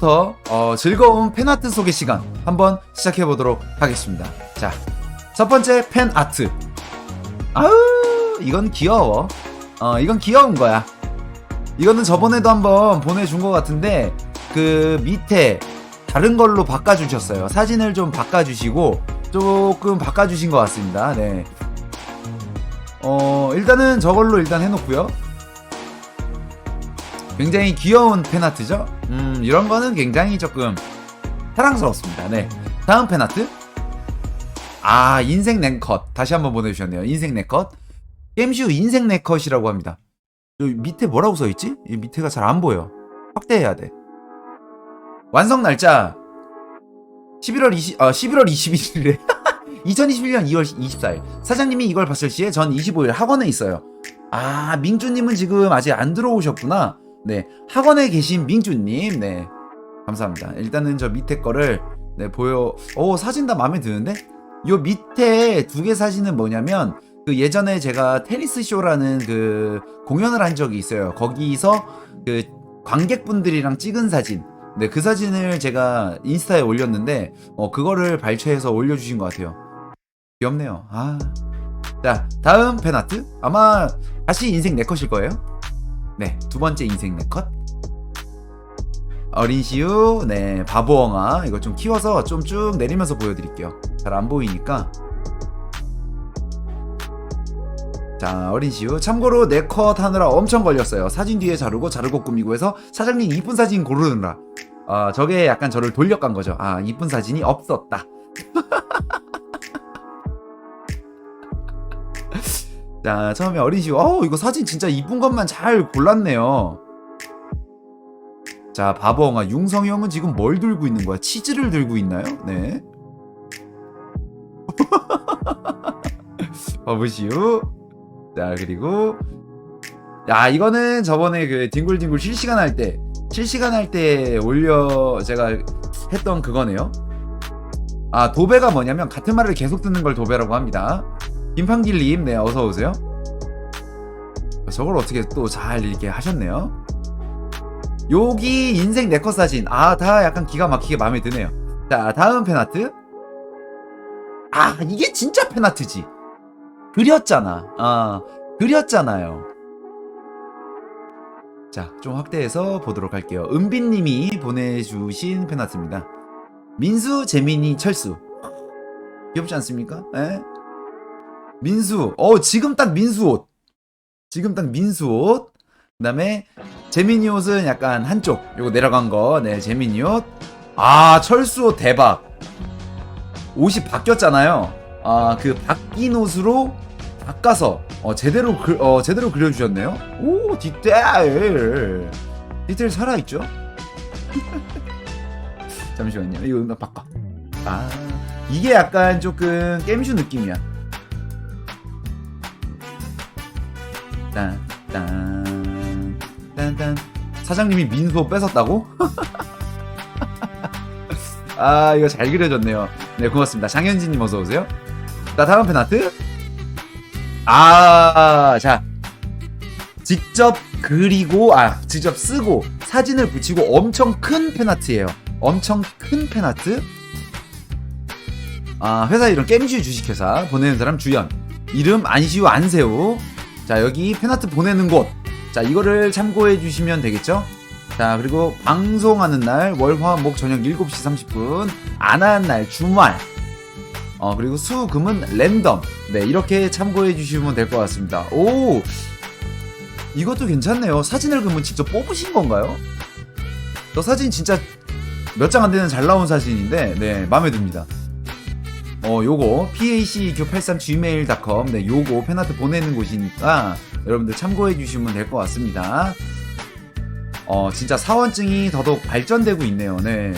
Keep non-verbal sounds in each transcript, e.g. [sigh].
지금부터 어, 즐거운 팬아트 소개 시간 한번 시작해 보도록 하겠습니다. 자, 첫 번째 팬아트. 아우, 이건 귀여워. 어, 이건 귀여운 거야. 이거는 저번에도 한번 보내준 것 같은데 그 밑에 다른 걸로 바꿔주셨어요. 사진을 좀 바꿔주시고 조금 바꿔주신 것 같습니다. 네. 어, 일단은 저걸로 일단 해놓고요. 굉장히 귀여운 팬아트죠? 음, 이런 거는 굉장히 조금 사랑스럽습니다. 네. 다음 팬아트. 아, 인생 네컷. 다시 한번 보내주셨네요. 인생 네컷. 게임쇼 인생 네컷이라고 합니다. 여기 밑에 뭐라고 써있지? 이 밑에가 잘 안 보여. 확대해야 돼. 완성 날짜 11월 20, 아, 11월 21일에 2021년 2월 24일 사장님이 이걸 봤을 시에 전 25일 학원에 있어요. 아 민주님은 지금 아직 안 들어오셨구나. 네 학원에 계신 민주님 네 감사합니다. 일단은 저 밑에 거를 네 보여. 오 사진 다 마음에 드는데 요 밑에 두 개 사진은 뭐냐면 그 예전에 제가 테니스 쇼라는 그 공연을 한 적이 있어요. 거기서 그 관객분들이랑 찍은 사진. 네, 그 사진을 제가 인스타에 올렸는데, 어, 그거를 발췌해서 올려주신 것 같아요. 귀엽네요. 아. 자, 다음 팬아트. 아마 다시 인생 네 컷일 거예요. 네, 두 번째 인생 네 컷. 어린 시우, 네, 바보엉아. 이거 좀 키워서 좀 쭉 내리면서 보여드릴게요. 잘 안 보이니까. 자, 어린 시우. 참고로 네컷 하느라 엄청 걸렸어요. 사진 뒤에 자르고 자르고 꾸미고 해서 사장님 이쁜 사진 고르느라. 아, 저게 약간 저를 돌려간 거죠. 아, 이쁜 사진이 없었다. [laughs] 자, 처음에 어린 시우. 어우, 이거 사진 진짜 이쁜 것만 잘 골랐네요. 자, 바보엉아. 융성이 형은 지금 뭘 들고 있는 거야? 치즈를 들고 있나요? 네. [laughs] 바보시우. 자 그리고 야 이거는 저번에 그 뒹굴뒹굴 실시간 할 때 실시간 할 때 올려 제가 했던 그거네요. 아 도배가 뭐냐면 같은 말을 계속 듣는 걸 도배라고 합니다. 김판길님 네 어서 오세요. 저걸 어떻게 또 잘 이렇게 하셨네요. 여기 인생 네컷 사진 아 다 약간 기가 막히게 마음에 드네요. 자 다음 팬아트 아 이게 진짜 팬아트지. 그렸잖아. 아, 그렸잖아요. 자, 좀 확대해서 보도록 할게요. 은빈님이 보내주신 팬아트입니다. 민수, 재민이, 철수. 귀엽지 않습니까? 에? 민수. 어, 지금 딱 민수 옷. 지금 딱 민수 옷. 그 다음에 재민이 옷은 약간 한쪽. 요거 내려간 거. 네, 재민이 옷. 아, 철수 옷 대박. 옷이 바뀌었잖아요. 아, 그 바뀐 옷으로 바꿔서 어, 제대로 그, 어, 제대로 그려 주셨네요. 오, 디테일. 디테일 살아 있죠? [laughs] 잠시만요. 이거 음악 바꿔. 아, 이게 약간 조금 게임쇼 느낌이야. 딴, 딴, 딴, 딴. 사장님이 민소 뺏었다고? [laughs] 아, 이거 잘 그려졌네요. 네, 고맙습니다. 장현진님 어서오세요. 자, 다음 팬아트. 아, 자. 직접 그리고, 아, 직접 쓰고, 사진을 붙이고 엄청 큰 팬아트예요. 엄청 큰 팬아트. 아, 회사 이름 겜슈 주식회사. 보내는 사람 주연. 이름 안시우 안세우. 자, 여기 팬아트 보내는 곳. 자, 이거를 참고해 주시면 되겠죠? 자, 그리고 방송하는 날, 월, 화, 목 저녁 7시 30분. 안 하는 날, 주말. 어, 그리고 수, 금은 랜덤. 네, 이렇게 참고해 주시면 될 것 같습니다. 오! 이것도 괜찮네요. 사진을 그러면 직접 뽑으신 건가요? 저 사진 진짜 몇 장 안 되는 잘 나온 사진인데, 네, 마음에 듭니다. 어, 요거, pacq83gmail.com. 네, 요거 팬아트 보내는 곳이니까 여러분들 참고해 주시면 될 것 같습니다. 어, 진짜 사원증이 더더욱 발전되고 있네요. 네.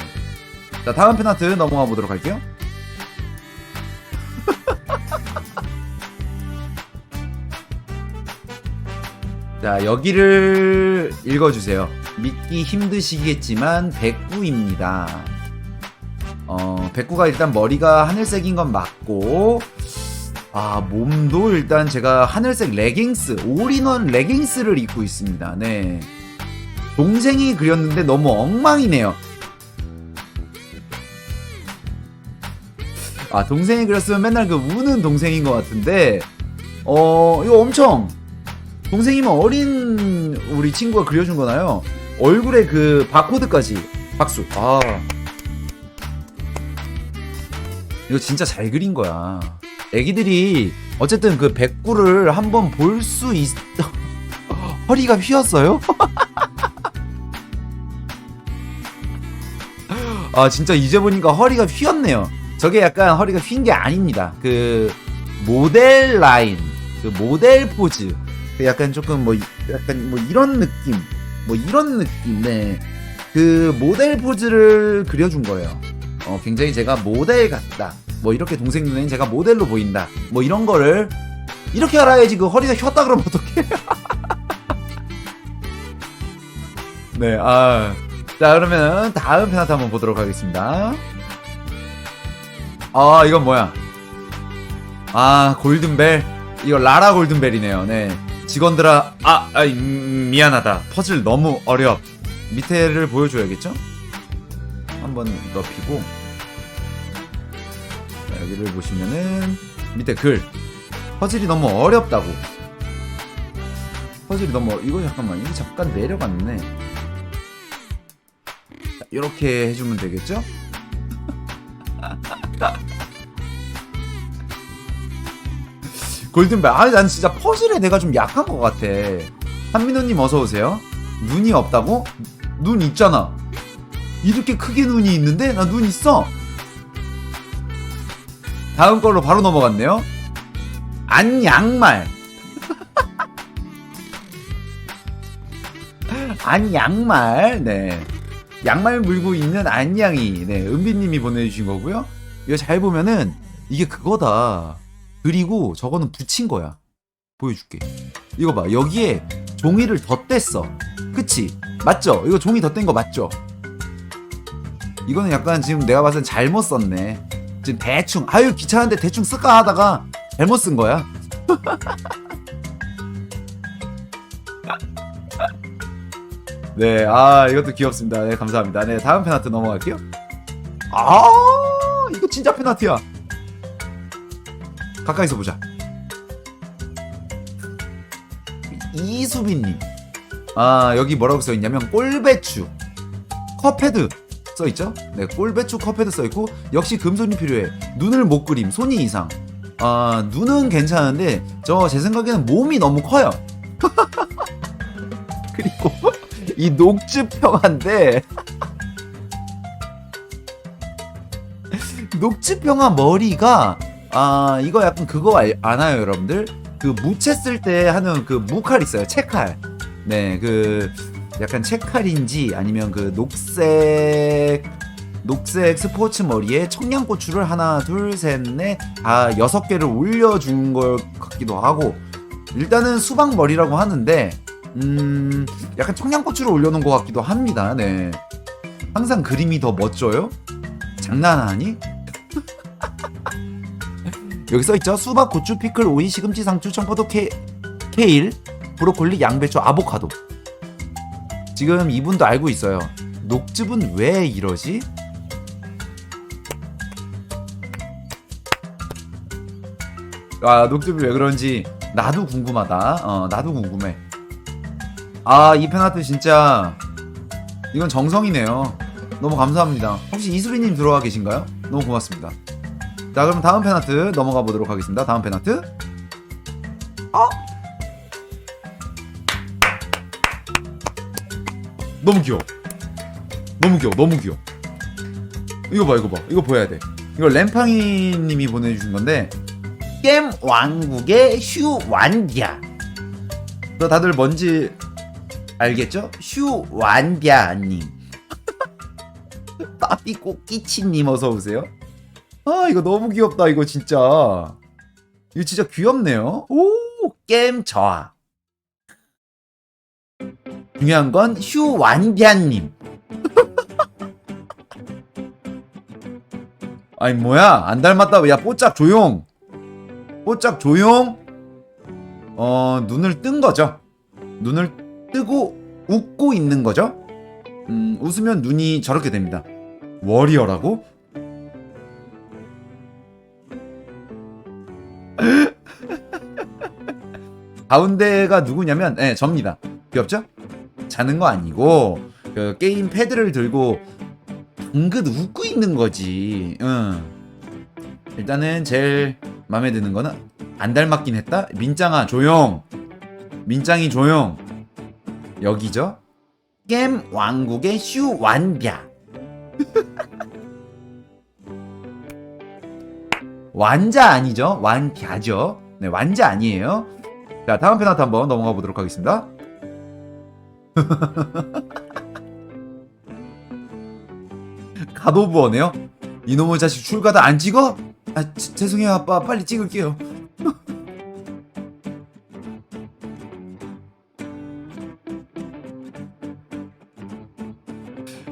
자, 다음 팬아트 넘어가 보도록 할게요. [laughs] 자, 여기를 읽어주세요. 믿기 힘드시겠지만, 백구입니다. 어, 백구가 일단 머리가 하늘색인 건 맞고 아 몸도 일단 제가 하늘색 레깅스 올인원 레깅스를 입고 있습니다. 네. 동생이 그렸는데 너무 엉망이네요. 아 동생이 그렸으면 맨날 그 우는 동생인 것 같은데 어 이거 엄청 동생이면 어린 우리 친구가 그려준 거나요? 얼굴에 그 바코드까지 박수. 아. 이거 진짜 잘 그린 거야. 애기들이 어쨌든 그 백구를 한번 볼 수 있. [laughs] 허리가 휘었어요? [laughs] 아 진짜 이제 보니까 허리가 휘었네요. 저게 약간 허리가 휜 게 아닙니다. 그 모델 라인, 그 모델 포즈, 그 약간 조금 뭐 약간 뭐 이런 느낌, 뭐 이런 느낌, 네. 그 모델 포즈를 그려준 거예요. 어, 굉장히 제가 모델 같다. 뭐 이렇게 동생 눈에는 제가 모델로 보인다. 뭐 이런 거를 이렇게 알아야지 그 허리가 휘었다 그러면 어떡해. [laughs] 네, 아. 자, 그러면 다음 페나트 한번 보도록 하겠습니다. 아, 이건 뭐야? 아, 골든벨. 이거 라라 골든벨이네요. 네. 직원들아, 아, 아 음, 미안하다. 퍼즐 너무 어렵. 밑에를 보여줘야겠죠? 한번 넓히고. 자, 여기를 보시면은, 밑에 글. 퍼즐이 너무 어렵다고. 퍼즐이 너무, 이거 잠깐만, 이거 잠깐 내려갔네. 자, 이렇게 해주면 되겠죠? [laughs] 골든벨. 아, 난 진짜 퍼즐에 내가 좀 약한 것 같아. 한민호님 어서 오세요. 눈이 없다고? 눈 있잖아. 이렇게 크게 눈이 있는데 나 눈 있어. 다음 걸로 바로 넘어갔네요. 안 양말. [laughs] 안 양말. 네. 양말 물고 있는 안양이. 네. 은비님이 보내주신 거고요. 이거 잘 보면은 이게 그거다. 그리고 저거는 붙인 거야. 보여줄게. 이거 봐. 여기에 종이를 덧댔어. 그치? 맞죠? 이거 종이 덧댄 거 맞죠? 이거는 약간 지금 내가 봤을 땐 잘못 썼네. 지금 대충, 아유, 귀찮은데 대충 쓸까 하다가 잘못 쓴 거야. [laughs] 네, 아, 이것도 귀엽습니다. 네, 감사합니다. 네, 다음 페나트 넘어갈게요. 아, 이거 진짜 페나트야. 가까이서 보자. 이수빈님. 아, 여기 뭐라고 써 있냐면, 꼴배추. 컵헤드. 써 있죠? 네, 꼴배추 컵헤드 써 있고, 역시 금손이 필요해. 눈을 못 그림, 손이 이상. 아, 눈은 괜찮은데, 저 제 생각에는 몸이 너무 커요. [laughs] 그리고, 이 녹즙평화인데, [laughs] 녹즙평화 머리가, 아, 이거 약간 그거 알, 아나요, 여러분들? 그 무채 쓸 때 하는 그 무칼 있어요, 채칼. 네, 그, 약간 채칼인지 아니면 그 녹색, 녹색 스포츠 머리에 청양고추를 하나, 둘, 셋, 넷, 아, 여섯 개를 올려준 것 같기도 하고, 일단은 수박 머리라고 하는데, 음, 약간 청양고추를 올려놓은 것 같기도 합니다, 네. 항상 그림이 더 멋져요? 장난하니? [laughs] 여기 써있죠? 수박, 고추, 피클, 오이, 시금치, 상추, 청포도, 케, 케일, 브로콜리, 양배추, 아보카도. 지금 이분도 알고 있어요. 녹즙은 왜 이러지? 아, 녹즙이 왜 그런지 나도 궁금하다. 어, 나도 궁금해. 아, 이 팬아트 진짜 이건 정성이네요. 너무 감사합니다. 혹시 이수빈님 들어와 계신가요? 너무 고맙습니다. 자, 그럼 다음 팬아트 넘어가 보도록 하겠습니다. 다음 팬아트. 어? 너무 귀여워. 너무 귀여워. 너무 귀여워. 이거 봐, 이거 봐. 이거 보여야 돼. 이거 램팡이 님이 보내주신 건데, 게임 왕국의 슈완디아. 너 다들 뭔지 알겠죠? 슈완디아 님. 빠삐꼬끼치님 [laughs] 어서 오세요. 아 이거 너무 귀엽다 이거 진짜. 이거 진짜 귀엽네요. 오 게임 저하. 중요한 건 휴완디안님. [laughs] 아니 뭐야? 안 닮았다. 야 뽀짝 조용. 뽀짝 조용. 어 눈을 뜬 거죠. 눈을 뜨고 웃고 있는 거죠. 음 웃으면 눈이 저렇게 됩니다. 워리어라고? [laughs] 가운데가 누구냐면 예 네, 접니다. 귀엽죠? 자는 거 아니고 그 게임 패드를 들고 방긋 웃고 있는 거지. 응. 일단은 제일 마음에 드는 거는 안 닮았긴 했다. 민짱아 조용. 민짱이 조용. 여기죠. 게임 왕국의 슈 완비야. [laughs] 완자 아니죠? 완갸죠. 네, 완자 아니에요. 자, 다음 페나트 한번 넘어가 보도록 하겠습니다. [laughs] 가도부어네요. 이놈의 자식 출가도 안 찍어? 아, 지- 죄송해요 아빠 빨리 찍을게요. [laughs]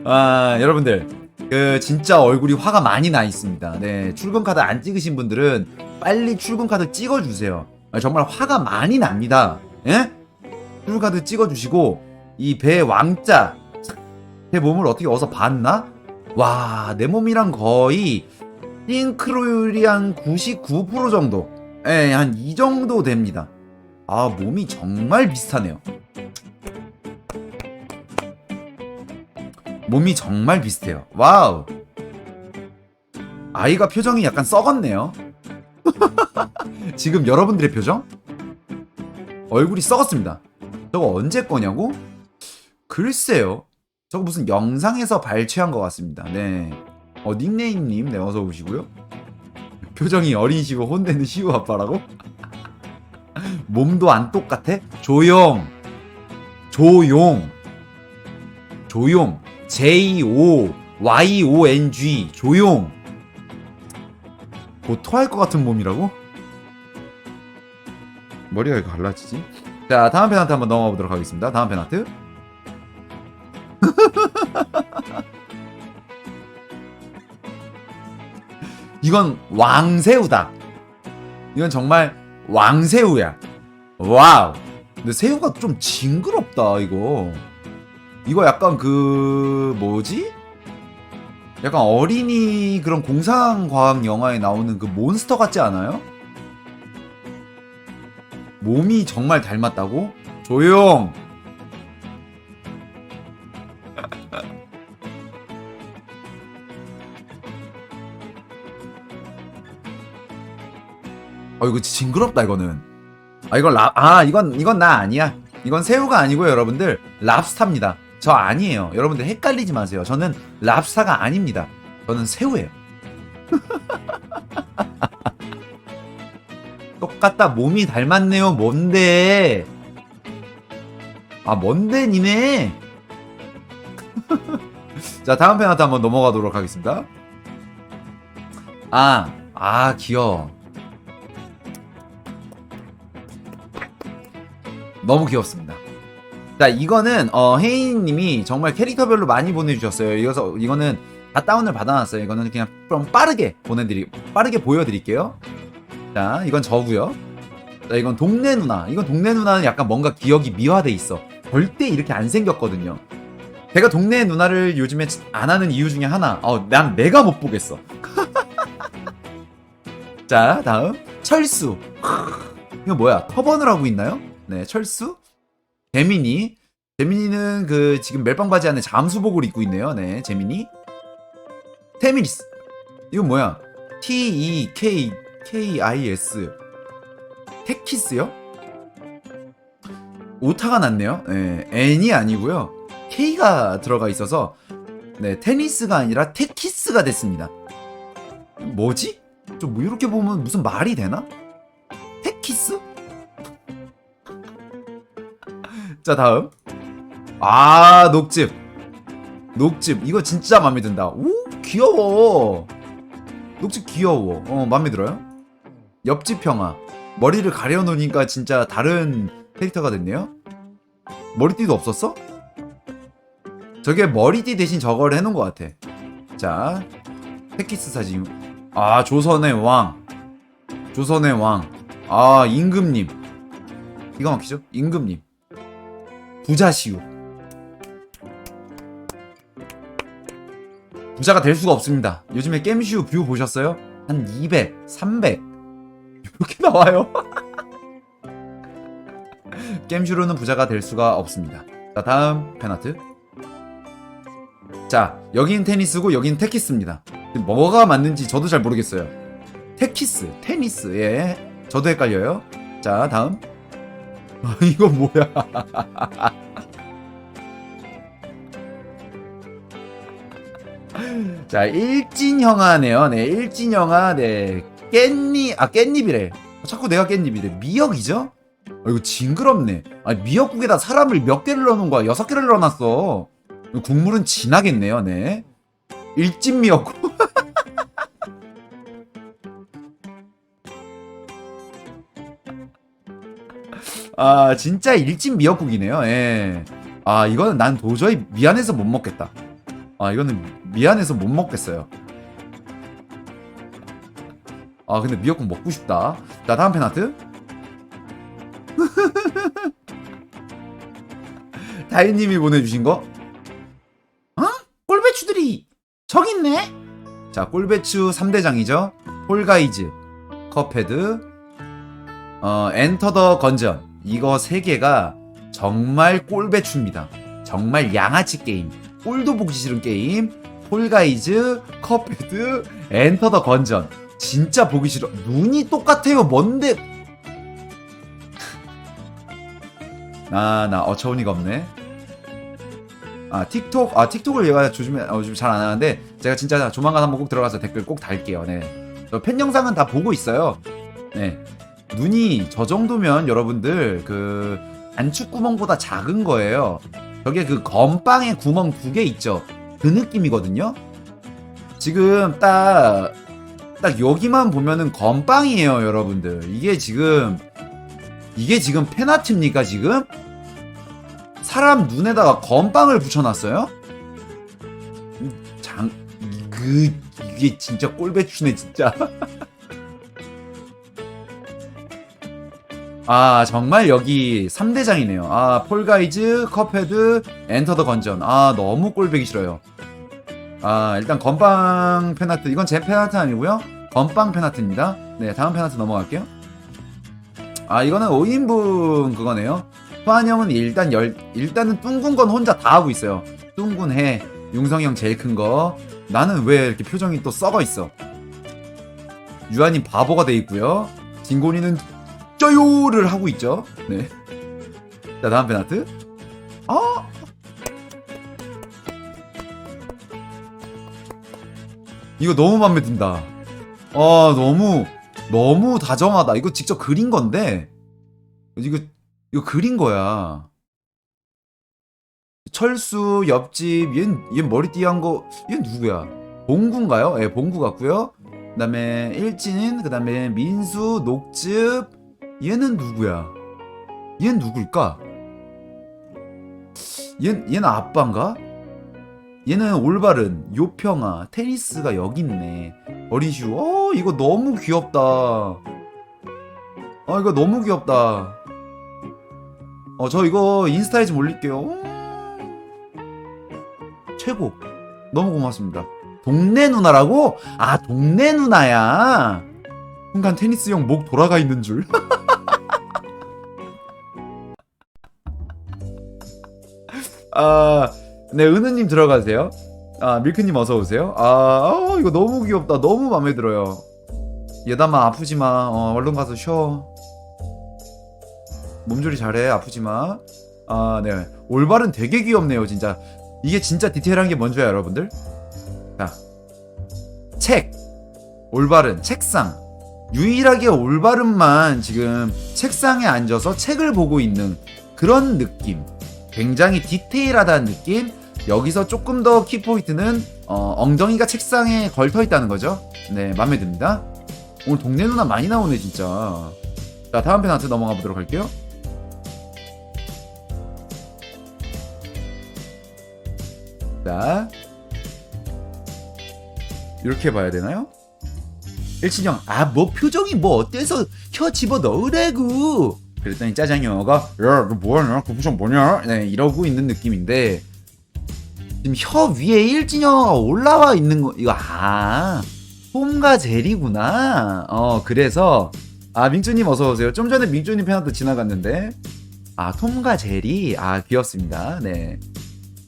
아 여러분들 그 진짜 얼굴이 화가 많이 나 있습니다. 네 출근 카드 안 찍으신 분들은 빨리 출근 카드 찍어주세요. 아, 정말 화가 많이 납니다. 예? 출근 카드 찍어주시고 이배 왕자 제 몸을 어떻게 어서 봤나? 와, 내 몸이랑 거의 싱크로율이 한 99% 정도. 예, 한 이 정도 됩니다. 아, 몸이 정말 비슷하네요. 몸이 정말 비슷해요. 와우. 아이가 표정이 약간 썩었네요. [laughs] 지금 여러분들의 표정? 얼굴이 썩었습니다. 저거 언제 거냐고? 글쎄요. 저거 무슨 영상에서 발췌한 것 같습니다. 네. 어, 닉네임님, 네, 어서 오시고요. 표정이 어린 시고 혼내는 시우 아빠라고? [laughs] 몸도 안 똑같아? 조용. 조용. 조용. J-O, Y-O-N-G. 조용. 뭐 토할 것 같은 몸이라고? 머리가 이렇게 갈라지지? 자, 다음 페나트 한번 넘어가 보도록 하겠습니다. 다음 페나트. [laughs] 이건 왕새우다. 이건 정말 왕새우야. 와우. 근데 새우가 좀 징그럽다, 이거. 이거 약간 그, 뭐지? 약간 어린이 그런 공상과학 영화에 나오는 그 몬스터 같지 않아요? 몸이 정말 닮았다고? 조용! 어 이거 징그럽다 이거는. 아 이건 라, 아 이건 이건 나 아니야. 이건 새우가 아니고요 여러분들 랍스타입니다. 저 아니에요. 여러분들 헷갈리지 마세요. 저는 랍스타가 아닙니다. 저는 새우예요. [laughs] 똑같다 몸이 닮았네요. 뭔데? 아 뭔데 니네? [laughs] 자 다음 페나트 한번 넘어가도록 하겠습니다. 아, 아 귀여워. 너무 귀엽습니다. 자, 이거는 어 혜인님이 정말 캐릭터별로 많이 보내주셨어요. 이어서 이거는 다 다운을 받아놨어요. 이거는 그냥 좀 빠르게 보내드리, 빠르게 보여드릴게요. 자, 이건 저고요. 자, 이건 동네 누나. 이건 동네 누나는 약간 뭔가 기억이 미화돼 있어. 절대 이렇게 안 생겼거든요. 제가 동네 누나를 요즘에 안 하는 이유 중에 하나. 어, 난 내가 못 보겠어. [laughs] 자, 다음 철수. 이거 뭐야? 터번을 하고 있나요? 네, 철수. 재민이. 재민이는 그 지금 멜빵 바지 안에 잠수복을 입고 있네요. 네, 재민이. 테미리스. 이건 뭐야? T E K K I S. 테키스요? 오타가 났네요. 네, N이 아니고요. K가 들어가 있어서 네, 테니스가 아니라 테키스가 됐습니다. 뭐지? 좀뭐 이렇게 보면 무슨 말이 되나? 테키스? 자 다음. 아 녹즙. 녹즙. 이거 진짜 마음에 든다. 오 귀여워. 녹즙 귀여워. 어 마음에 들어요? 옆집 평화 머리를 가려놓으니까 진짜 다른 캐릭터가 됐네요? 머리띠도 없었어? 저게 머리띠 대신 저걸 해놓은 것 같아. 자 테키스 사진. 아 조선의 왕. 조선의 왕아 임금님. 기가 막히죠? 임금님 부자시우. 부자가 될 수가 없습니다. 요즘에 게임시우 뷰 보셨어요? 한 200, 300 이렇게 나와요. [laughs] 겜슈로는 부자가 될 수가 없습니다. 자, 다음 펜아트. 자, 여긴 테니스고 여긴 테키스입니다. 뭐가 맞는지 저도 잘 모르겠어요. 테키스, 테니스. 예. 저도 헷갈려요. 자, 다음. 아, [laughs] 이거 뭐야? [laughs] 자, 일진형아네요. 네, 일진형아. 네. 깻잎, 아, 깻잎이래. 자꾸 내가 깻잎이래. 미역이죠? 아, 이거 징그럽네. 아, 미역국에다 사람을 몇 개를 넣어놓은 거야? 여섯 개를 넣어놨어. 국물은 진하겠네요, 네. 일진 미역국. [laughs] 아, 진짜 일진 미역국이네요, 예. 아, 이거는 난 도저히 미안해서 못 먹겠다. 아, 이거는 미안해서 못 먹겠어요. 아, 근데 미역국 먹고 싶다. 자, 다음 펜아트. [laughs] 다희님이 보내주신 거. 어? 꼴배추들이 저기 있네? 자, 꼴배추 3대장이죠. 폴가이즈, 컵헤드, 어, 엔터 더 건전. 이거 세 개가 정말 꼴배추입니다. 정말 양아치 게임. 꼴도 보기 싫은 게임. 폴가이즈, 컵헤드, 엔터 더 건전. 진짜 보기 싫어. 눈이 똑같아요. 뭔데? [laughs] 아, 나 어처구니가 없네. 아, 틱톡, 아, 틱톡을 얘가 요즘에, 어, 요즘 잘 안 하는데, 제가 진짜 조만간 한번 꼭 들어가서 댓글 꼭 달게요. 네. 저팬 영상은 다 보고 있어요. 네. 눈이 저 정도면 여러분들, 그, 안축 구멍보다 작은 거예요. 저게 그 건빵에 구멍 두 개 있죠. 그 느낌이거든요. 지금 딱, 딱 여기만 보면은 건빵이에요, 여러분들. 이게 지금, 이게 지금 페나티입니까, 지금? 사람 눈에다가 건빵을 붙여놨어요? 음, 장, 그, 이게 진짜 꼴배추네, 진짜. [laughs] 아, 정말 여기 3대장이네요. 아, 폴가이즈, 컵헤드, 엔터 더 건전. 아, 너무 꼴배기 싫어요. 아, 일단 건빵 페나트. 이건 제 페나트 아니고요 건빵 페나트입니다. 네, 다음 페나트 넘어갈게요. 아, 이거는 5인분 그거네요. 소환형은 일단 열, 일단은 뚱군 건 혼자 다 하고 있어요. 뚱군 해. 융성이 형 제일 큰 거. 나는 왜 이렇게 표정이 또 썩어 있어? 유한이 바보가 돼 있고요. 진곤이는 쩌요를 하고 있죠. 네. 자, 다음 페나트. 아! 이거 너무 마음에 든다. 아, 너무, 너무 다정하다. 이거 직접 그린 건데. 이거, 이거 그린 거야. 철수, 옆집, 얜, 얜 머리띠 한 거, 얘 누구야? 봉구인가요? 예, 봉구 같고요. 그 다음에 일진, 그 다음에 민수, 녹즙, 얘는 누구야? 얘는 누굴까? 얘, 얘는 아빠인가? 얘는 올바른, 요평아, 테니스가 여기 있네. 어리슈, 어, 이거 너무 귀엽다. 아, 이거 너무 귀엽다. 어, 저 이거 인스타에 좀 올릴게요. 음. 최고. 너무 고맙습니다. 동네 누나라고? 아, 동네 누나야. 순간 테니스형 목 돌아가 있는 줄. [laughs] 아, 네, 은우님 들어가세요. 아, 밀크님 어서 오세요. 아, 어, 이거 너무 귀엽다. 너무 마음에 들어요. 예담아 아프지 마. 어, 얼른 가서 쉬어. 몸조리 잘해. 아프지 마. 아, 네. 올발은 되게 귀엽네요, 진짜. 이게 진짜 디테일한 게 뭔지 알아요, 여러분들? 자, 책, 올바른 책상. 유일하게 올바른만 지금 책상에 앉아서 책을 보고 있는 그런 느낌. 굉장히 디테일하다는 느낌. 여기서 조금 더 키포인트는 어, 엉덩이가 책상에 걸터 있다는 거죠. 네, 마음에 듭니다. 오늘 동네 누나 많이 나오네 진짜. 자, 다음 펜한테 넘어가 보도록 할게요. 자, 이렇게 봐야 되나요? 일진형, 아, 뭐 표정이 뭐 어때서 혀 집어 넣으라고. 그랬더니 짜장형어가, 야, 너 뭐하냐? 그 표정 뭐냐? 네, 이러고 있는 느낌인데, 지금 혀 위에 일진형어가 올라와 있는 거, 이거, 아, 폼과 젤이구나. 어, 그래서, 아, 민주님 어서오세요. 좀 전에 민주님 팬한테 지나갔는데, 아 톰과 제리 아 귀엽습니다 네.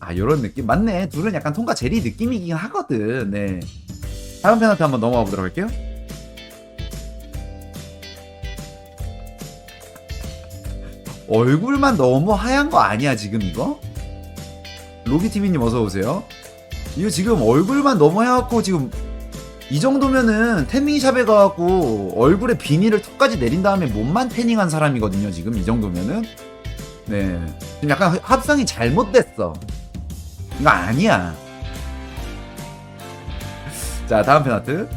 아 요런 느낌 맞네 둘은 약간 톰과 제리 느낌이긴 하거든 네. 다음 페널티 한번 넘어가 보도록 할게요 얼굴만 너무 하얀 거 아니야 지금 이거? 로비티비님 어서 오세요. 이거 지금 얼굴만 너무 하얗고 지금 이 정도면은 태닝샵에 가갖고 얼굴에 비닐을 턱까지 내린 다음에 몸만 태닝한 사람이거든요. 지금 이 정도면은 네 지금 약간 합성이 잘못됐어. 이거 아니야. 자 다음 페나트.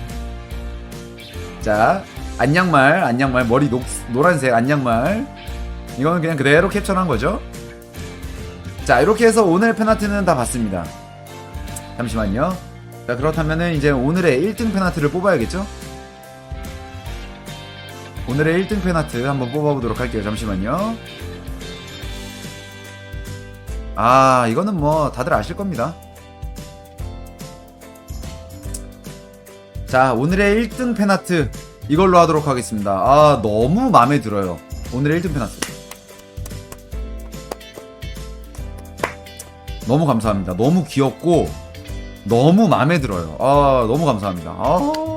자 안양말 안양말 머리 녹, 노란색 안양말 이거는 그냥 그대로 캡처한 거죠. 자 이렇게 해서 오늘 페나트는 다 봤습니다. 잠시만요. 자 그렇다면은 이제 오늘의 1등 페나트를 뽑아야겠죠? 오늘의 1등 페나트 한번 뽑아보도록 할게요. 잠시만요. 아 이거는 뭐 다들 아실 겁니다. 자 오늘의 1등 페나트 이걸로 하도록 하겠습니다. 아 너무 마음에 들어요. 오늘의 1등 페나트. 너무 감사합니다. 너무 귀엽고 너무 마음에 들어요. 아 너무 감사합니다. 아